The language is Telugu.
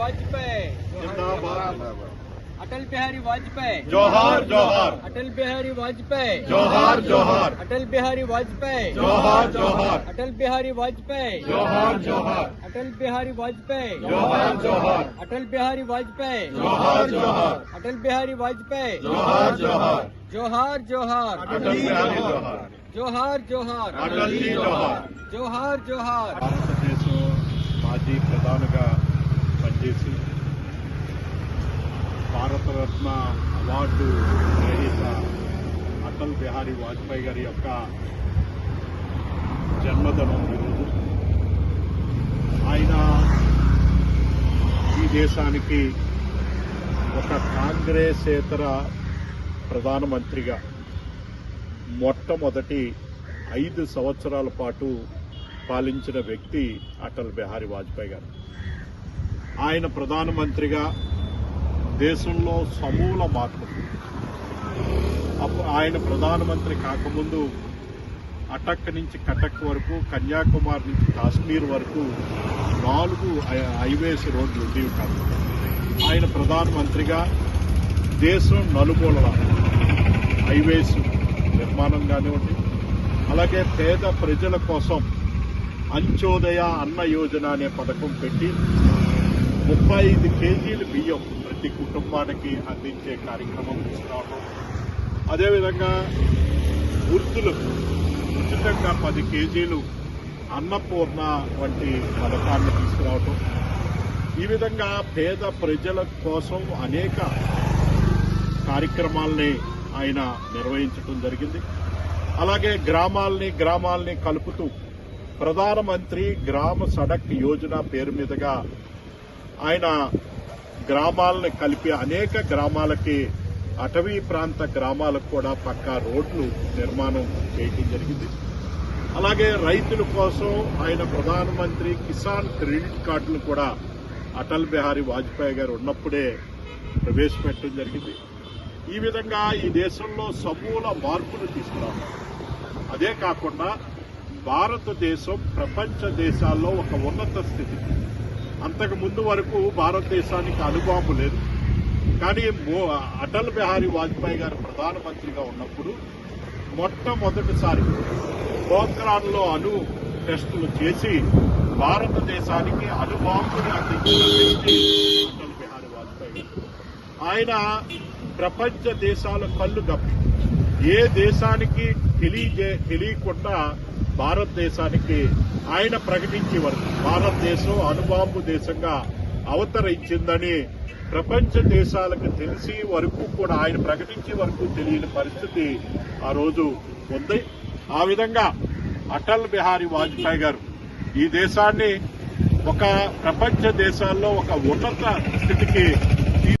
వాజ్పేయి జిందాబాద్ అటల్ బిహారీ వాజ్పేయి జోహార్ జోహార్ అటల్ బిహారీ వాజ్పేయి జోహార్ జోహార్ అటల్ బిహారీ వాజ్పేయి జోహార్ జోహార్ అటల్ బిహారీ వాజ్పేయి జోహార్ జోహార్ అటల్ బిహారీ వాజ్పేయి జోహార్ జోహార్ అటల్ బిహారీ వాజ్పేయి జోహార్ జోహార్ అటల్ బిహారీ వాజ్పేయి జోహార్ జోహార్ జోహార్ జోహార్ అటల్ బిహారీ జోహార్ జోహార్ జోహార్ అటల్ జీ జోహార్ జోహార్ జోహార్ భారతదేశం మాజీ ప్రధానిగా చేసి భారతరత్న అవార్డు గ్రహీత అటల్ బిహారీ వాజ్పేయి గారి యొక్క జన్మదినం ఈరోజు. ఆయన ఈ దేశానికి ఒక కాంగ్రెసేతర ప్రధానమంత్రిగా మొట్టమొదటి ఐదు సంవత్సరాల పాటు పాలించిన వ్యక్తి అటల్ బిహారీ వాజ్పేయి గారు. ఆయన ప్రధానమంత్రిగా దేశంలో సమూల మార్పు. అప్పుడు ఆయన ప్రధానమంత్రి కాకముందు అటక్ నుంచి కటక్ వరకు కన్యాకుమారి నుంచి కాశ్మీర్ వరకు నాలుగు హైవేస్ రోడ్లు ఉండేవి కాదు. ఆయన ప్రధానమంత్రిగా దేశం నలుమూలల హైవేస్ నిర్మాణం కానివ్వండి అలాగే పేద ప్రజల కోసం అంత్యోదయ అన్న యోజన అనే పథకం పెట్టి ముప్పై ఐదు కేజీలు బియ్యం ప్రతి కుటుంబానికి అందించే కార్యక్రమం తీసుకురావడం అదేవిధంగా వృద్ధులకు ఉచితంగా పది కేజీలు అన్నపూర్ణ వంటి పథకాన్ని తీసుకురావటం. ఈ విధంగా పేద ప్రజల కోసం అనేక కార్యక్రమాల్ని ఆయన నిర్వహించడం జరిగింది. అలాగే గ్రామాల్ని గ్రామాల్ని కలుపుతూ ప్రధానమంత్రి గ్రామ సడక్ యోజన పేరు మీదుగా ఆయన గ్రామాలను కలిపి అనేక గ్రామాలకి అటవీ ప్రాంత గ్రామాలకు కూడా పక్కా రోడ్లు నిర్మాణం చేయడం జరిగింది. అలాగే రైతుల కోసం ఆయన ప్రధానమంత్రి కిసాన్ క్రెడిట్ కార్డును కూడా అటల్ బిహారీ వాజ్పేయి గారు ఉన్నప్పుడే ప్రవేశపెట్టడం జరిగింది. ఈ విధంగా ఈ దేశంలో సమూల మార్పులు తీసుకురావాలి అదే కాకుండా భారతదేశం ప్రపంచ దేశాల్లో ఒక ఉన్నత స్థితి. అంతకు ముందు వరకు భారతదేశానికి అనుభవం లేదు. కానీ అటల్ బిహారీ వాజ్పేయి గారు ప్రధానమంత్రిగా ఉన్నప్పుడు మొట్టమొదటిసారి పోఖ్రాన్లో అణు టెస్టులు చేసి భారతదేశానికి అణుబాంబుని అందించిన వ్యక్తి అటల్ బిహారీ వాజ్పేయి ఆయన ప్రపంచ దేశాల కళ్ళు గప్పి. ఏ దేశానికి తెలియజే తెలియకుండా భారతదేశానికి ఆయన ప్రకటించే వరకు భారతదేశం అనుబాంబు దేశంగా అవతరించిందని ప్రపంచ దేశాలకు తెలిసి వరకు కూడా ఆయన ప్రకటించే వరకు తెలియని పరిస్థితి ఆ రోజు ఉంది. ఆ విధంగా అటల్ బిహారీ వాజ్పేయి గారు ఈ దేశాన్ని ఒక ప్రపంచ దేశాల్లో ఒక ఉన్నత స్థితికి